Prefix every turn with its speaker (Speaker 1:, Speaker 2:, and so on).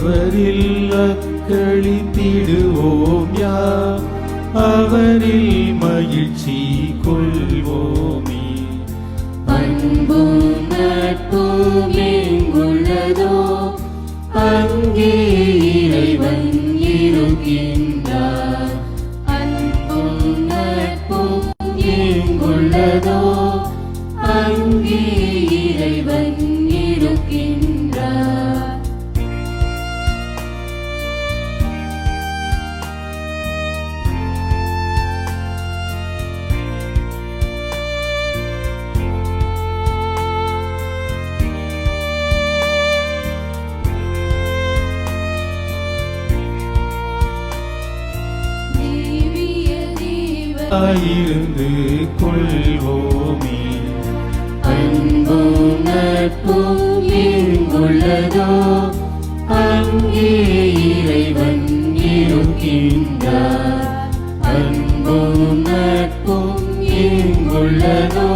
Speaker 1: அவரில் அக்களித்திடுவோம் யா. அவரில் மகிழ்ச்சி கொள்வோமே.
Speaker 2: அன்பும் நட்பும் எங்குள்ளதோ அங்கே இறைவன் இருக்கின்றார் அன்பும் நட்பும் எங்குள்ளதோ அங்கே இறைவன் இருந்து கொள்வோமே. அன்பும்
Speaker 1: நட்பும் இங்குள்ளதோ? அங்கே இறைவன் இருக்கின்றார்.
Speaker 2: அன்பும் நட்பும் இங்குள்ளதோ?